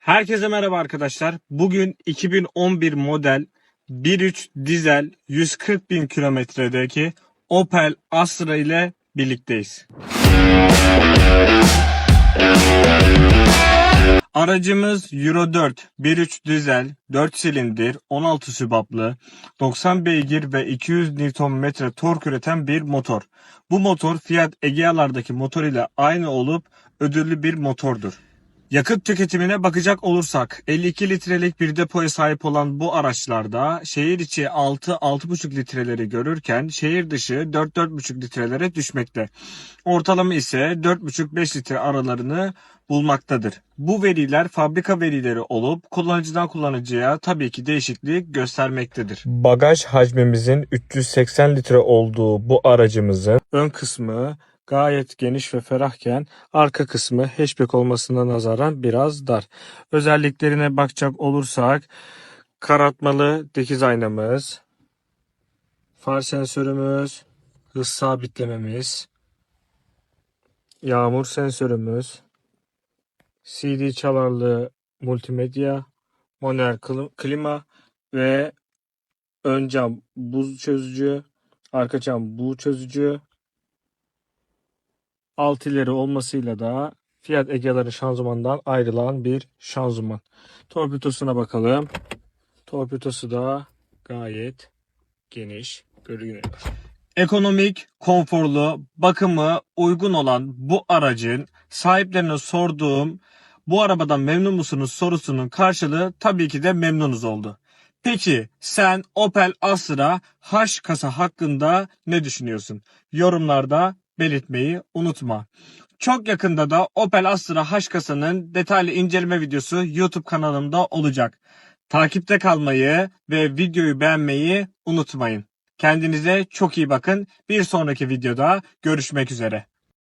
Herkese merhaba arkadaşlar. Bugün 2011 model 1.3 dizel 140 bin kilometredeki Opel Astra ile birlikteyiz. Aracımız Euro 4 1.3 dizel 4 silindir 16 sübaplı 90 beygir ve 200 Nm tork üreten bir motor. Bu motor Fiat Egea'lardaki motor ile aynı olup ödüllü bir motordur. Yakıt tüketimine bakacak olursak 52 litrelik bir depoya sahip olan bu araçlarda şehir içi 6-6,5 litreleri görürken şehir dışı 4-4,5 litrelere düşmekte. Ortalama ise 4,5-5 litre aralarını bulmaktadır. Bu veriler fabrika verileri olup kullanıcıdan kullanıcıya tabii ki değişiklik göstermektedir. Bagaj hacmimizin 380 litre olduğu bu aracımızın ön kısmı gayet geniş ve ferahken arka kısmı hatchback olmasına nazaran biraz dar. Özelliklerine bakacak olursak karartmalı dikiz aynamız, far sensörümüz, hız sabitlememiz, yağmur sensörümüz, CD çalarlı multimedya, manuel klima ve ön cam buz çözücü, arka cam buğu çözücü, alt ileri olmasıyla da Fiat Egea'ların şanzımanından ayrılan bir şanzıman. Torpidosuna bakalım. Torpidosu da gayet geniş görünüyor. Ekonomik, konforlu, bakımı uygun olan bu aracın sahiplerine sorduğum bu arabadan memnun musunuz sorusunun karşılığı tabii ki de memnunuz oldu. Peki sen Opel Astra H kasa hakkında ne düşünüyorsun? Yorumlarda belirtmeyi unutma. Çok yakında da Opel Astra H kasanın detaylı inceleme videosu YouTube kanalımda olacak. Takipte kalmayı ve videoyu beğenmeyi unutmayın. Kendinize çok iyi bakın. Bir sonraki videoda görüşmek üzere.